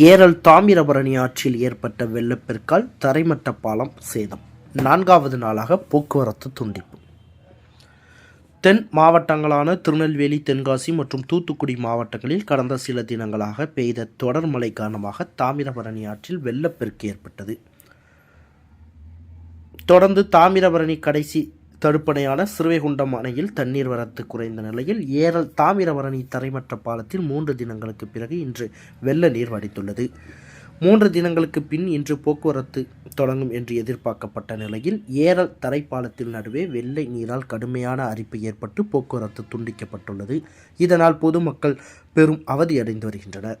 ஏரல் தாமிரபரணி ஆற்றில் ஏற்பட்ட வெள்ளப்பெருக்கால் தரைமட்ட பாலம் சேதம். நான்காவது நாளாக போக்குவரத்து துண்டிப்பு. தென் மாவட்டங்களான திருநெல்வேலி தென்காசி மற்றும் தூத்துக்குடி மாவட்டங்களில் கடந்த சில தினங்களாக பெய்த தொடர் மழை காரணமாக தாமிரபரணி ஆற்றில் வெள்ளப்பெருக்கு ஏற்பட்டது. தொடர்ந்து தாமிரபரணி கடைசி தடுப்பணையான சிறுவைகுண்டம் அணையில் தண்ணீர் வரத்து குறைந்த நிலையில் ஏரல் தாமிரபரணி தரைமற்ற பாலத்தில் மூன்று தினங்களுக்கு பிறகு இன்று வெள்ள நீர் வடித்துள்ளது மூன்று தினங்களுக்கு பின் இன்று போக்குவரத்து தொடங்கும் என்று எதிர்பார்க்கப்பட்ட நிலையில் ஏரல் தரைப்பாலத்தில் நடுவே வெள்ளை நீரால் கடுமையான அரிப்பு ஏற்பட்டு போக்குவரத்து துண்டிக்கப்பட்டுள்ளது. இதனால் பொதுமக்கள் பெரும் அவதியடைந்து வருகின்றனர்.